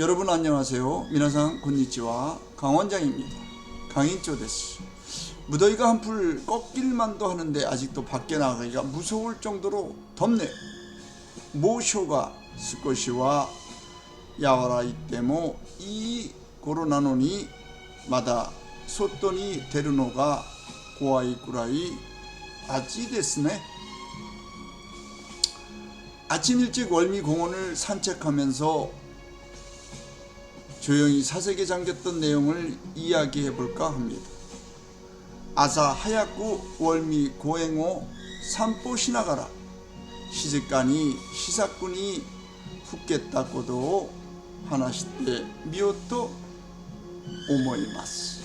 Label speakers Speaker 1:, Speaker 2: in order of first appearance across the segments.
Speaker 1: 여러분 안녕하세요. 미나상 곤니치와 강원장입니다. 강인조 데스. 무더위가 한풀 꺾일만도 하는데 아직도 밖에 나가기가 무서울 정도로 덥네요. 모쇼가 스코시와 야와라 이 때모 이 코로나노니 마다 소돈이 데르노가 고아이 꾸라이 아찌 데스네. 아침 일찍 월미 공원을 산책하면서 조용히 사색에 잠겼던 내용을 이야기해 볼까 합니다. 아사 하얗고 월미 고행오 산보 시나가라 시즈간이 시사꾼이 훅겠다고도 하나시때 미오토 오모이마스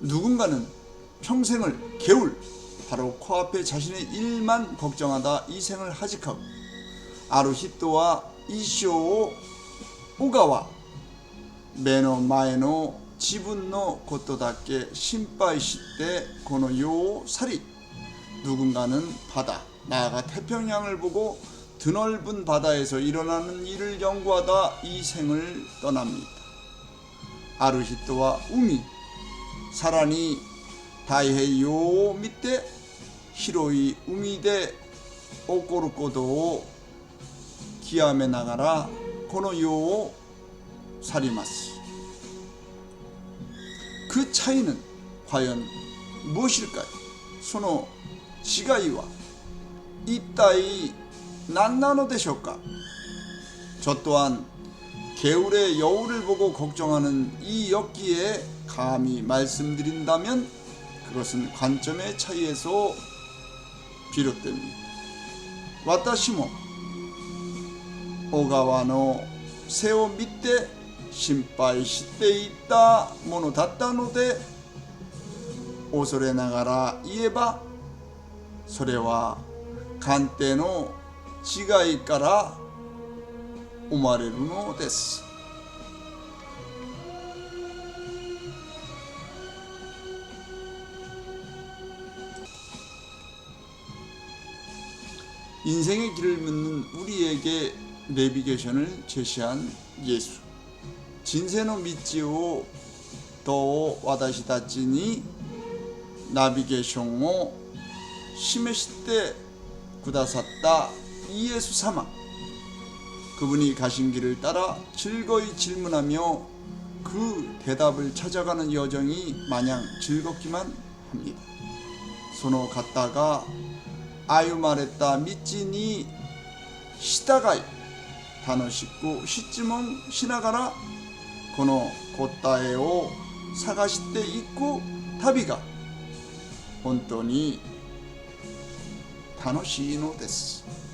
Speaker 1: 누군가는 평생을 개울 바로 코앞에 자신의 일만 걱정하다 이 생을 하직하고 아루히토와 이쇼 小川目の前の自分のことだけ心配してこの世を去り 누군가는 바다 나아가 태평양을 보고 드넓은 바다에서 일어나는 일을 연구하다 이 생을 떠납니다. 아루히토와 우미 사란이 다이헤요 밑에 히로이 우미데 오코르코도 기암에 나가라 この世を去ります 그 차이는 과연 무엇일까요? その違いは一体何なのでしょうか? 저 또한 개울의 여울을 보고 걱정하는 이 엽기에 감히 말씀드린다면 그것은 관점의 차이에서 비롯됩니다. 私も 小川の背を見て心配していたものだったので恐れながら言えばそれは鑑定の違いから生まれるのです。 인생의 길을 묻는 우리에게 내비게이션을 제시한 예수. 진세노 미치오 도 와다시 다치니 나비게이션을 심해시때 구다샀다 이예수 사마. 그분이 가신 길을 따라 즐거이 질문하며 그 대답을 찾아가는 여정이 마냥 즐겁기만 합니다. 손호 갔다가 아유 말했다 믿지니 시다가이 楽しく質問しながらこの答えを探していく旅が本当に楽しいのです。